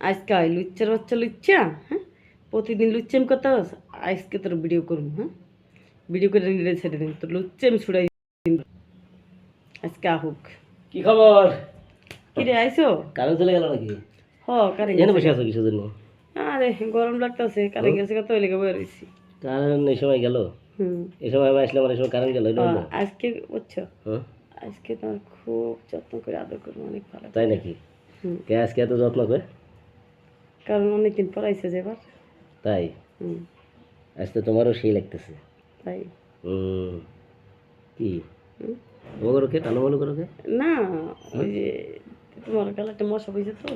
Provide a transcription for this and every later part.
আজকে হয় লুচ্চার বাচ্চা লুচ্চা হ্যাঁ? প্রতিদিন লুচ্চাম করতে হবে আজকে তোর ভিডিও করব হ্যাঁ? ভিডিও করে নিলে ছেড়ে দিন তোর লুচ্চাম ছুড়াই দিন। আজকে আহুক কি খবর? কিরে আইসো? কারেন্ট চলে গেল নাকি? হ কারে এখানে বসে আছো কিসের জন্য? আরে গরম লাগতেছে কারে গেছে কত লেগে বয়ে রয়েছি কারেন্ট এই সময় গেল? হুম। এই সময় আমি আসলে আমার এই সময় কারেন্ট গেল আজকে বুঝছ? আজকে তোমার খুব যত্ন করে আদর করব অনেক ভালো। তাই নাকি? হুম। কে আজকে এত যত্ন করে? কারণ অনেকদিন পর আইসে যে এবার। তাই? হুম। আজকে তোমারও সেই লাগতেছে। তাই। কি? করো কে টানো বলো করো না ওই যে তোমার কাল একটা মশা বইছে তো।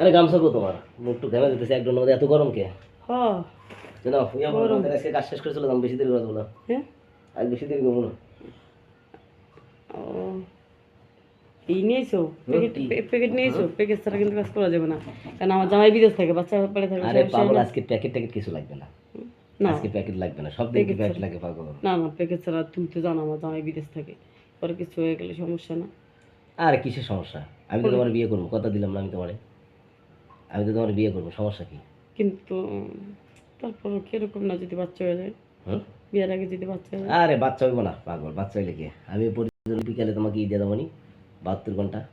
আরে গামছা কো তোমার? মুখটু ঘেমে দিতেছে একদম মধ্যে এত গরম কে? হ। জানো বলো আমাদের আজকে কাজ শেষ করে চলে যাম বেশি দেরি করব না। হ্যাঁ? আজ বেশি দেরি করব না। ও। এই নিয়েছো প্যাকেট প্যাকেট নিয়েছো প্যাকেট ছাড়া কিন্তু কাজ করা যাবে না। কারণ আমার জামাই বিদেশ থাকে বাচ্চা পেড়ে থাকে আরে পাগল আজকে প্যাকেট ট্যাকেট কিছু লাগবে না। না। আজকে প্যাকেট লাগবে না সব দিন প্যাকেট লাগে পাগল। না না প্যাকেট ছাড়া তুমি তো জানো আমার জামাই বিদেশ থাকে। পরে কিছু হয়ে গেলে সমস্যা না। আর কিসের সমস্যা? আমি তো তোমার বিয়ে করব কথা দিলাম না আমি তোমারে। আমি তো তোমার বিয়ে করব সমস্যা কি? কিন্তু তারপর কীরকম না যদি বাচ্চা হয়ে যায়? বিয়ের আগে যদি বাচ্চা আরে বাচ্চা হইবো না পাগল বাচ্চা হইলে কি? আমি বিকালে তোমাকে দিয়ে দেবো নি। বাহাত্তর ঘণ্টা?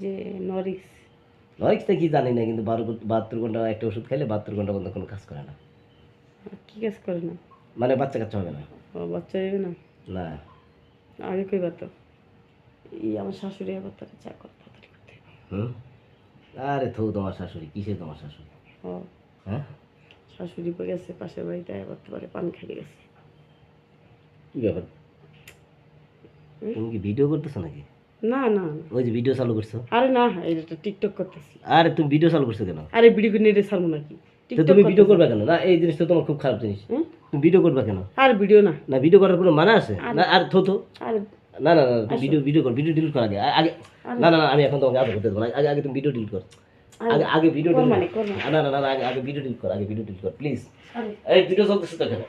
যে নরিক্স। লরিক্সটা কি জানি না কিন্তু বারো বাহাত্তর ঘণ্টা একটা ওষুধ খাইলে বাহাত্তর ঘণ্টা পর্যন্ত কোনো কাজ করে না। কি কাজ করে না? মানে বাচ্চা কাচ্চা হবে না? ও বাচ্চা যাবে না? না। আগে কই তো এই আমার শাশুড়ি আবার তারা চা করতে করতে। হবে। হুম? আরে থৌ তোমার শাশুড়ি কিসের তোমার শাশুড়ি? ও। হ্যাঁ? শাশুড়ি গেছে? পাশের বাড়িতে আবার পারে পান খেয়ে গেছে। কি ব্যাপার? তুমি কি ভিডিও করতেছো নাকি? না না। ওই যে ভিডিও চালু করছ? আরে না এটা টিকটক করতেছি। আরে তুমি ভিডিও চালু করছ কেন? আরে ভিডিও করে নেটে ছাড়বো নাকি? তো তুমি ভিডিও করবে কেন? না এই জিনিসটা তোমার খুব খারাপ জিনিস। তুমি ভিডিও করবে কেন? আর ভিডিও না। না ভিডিও করার কোনো মানা আছে? না আর থো থো। আরে। না না না ভিডিও ভিডিও কর ভিডিও ডিলিট কর আগে। আগে না না না আমি এখন তোমাকে আদর করতে দেবো আগে আগে তুমি ভিডিও ডিলিট কর। আগে আগে ভিডিও ডিলিট মানে কর মানে। না না না না আগে আগে ভিডিও ডিলিট কর আগে ভিডিও ডিলিট কর প্লিজ আরে। এই ভিডিও চলতেছে তো কেন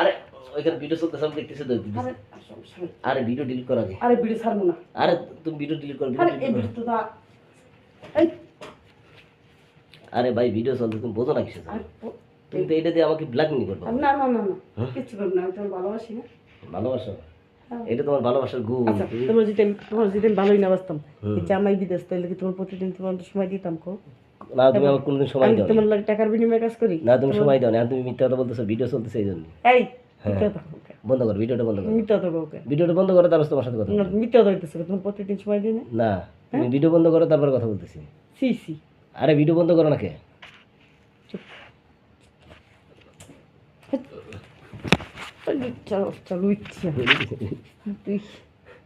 আরে। ওইখানে ভিডিও চলতেছে আমি দেখতেছি তো আরে ভিডিও ডিলিট কর আগে। আরে ভিডিও ছাড়বো না। আরে তুমি ভিডিও ডিলিট কর আরে এই ভিডিও তো আরে ভাই ভিডিও চলতে তুমি বোঝো না কিছু তুমি তো এটা দিয়ে আমাকে ব্ল্যাকমেল করবে। না না না হ্যাঁ? করব না আমি তোমার ভালোবাসি না। ভালোবাসো? হ্যাঁ। এটা তোমার ভালোবাসার গুণ। আচ্ছা তোমার যদি তোমার যদি ভালোই না বাসতাম জামাই বিদেশ তাহলে কি তোমার প্রতিদিন তোমার সময় দিতাম কো? না তুমি আমার কোনোদিন সময় দাও তোমার টাকার বিনিময়ে কাজ করি? না তুমি সময় দাও না তুমি মিথ্যা কথা বলতেছো ভিডিও চলতেছে এই জন্য। এই হ্যাঁ। বন্ধ করো ভিডিওটা বন্ধ করো। মিথ্যা কথা বলকে ভিডিওটা বন্ধ করো তারপর তোমার সাথে কথা মিথ্যা কথা হইতেছে তোমার প্রতিদিন সময় দিই না? না তুমি ভিডিও বন্ধ করো তারপর কথা বলতেছি। C C. আরে ভিডিও বন্ধ করো না কে? তুই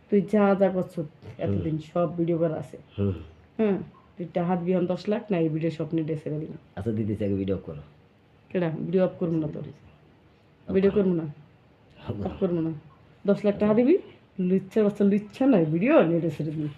তুই যা যা করছ এতদিন সব ভিডিও করা আছে। হুম। তুই বিহান দশ লাখ না এই ভিডিও স্বপ্নে ডেসে গেলি। আচ্ছা দিতেছি আগে ভিডিও করো। কেডা? ভিডিও অফ করব না তোর ভিডিও করব না। করব না। দশ লাখ টাকা দিবি লুচ্ছা বাচ্চা লুচ্ছা নাই ভিডিও নেটে ছেড়ে দিবি।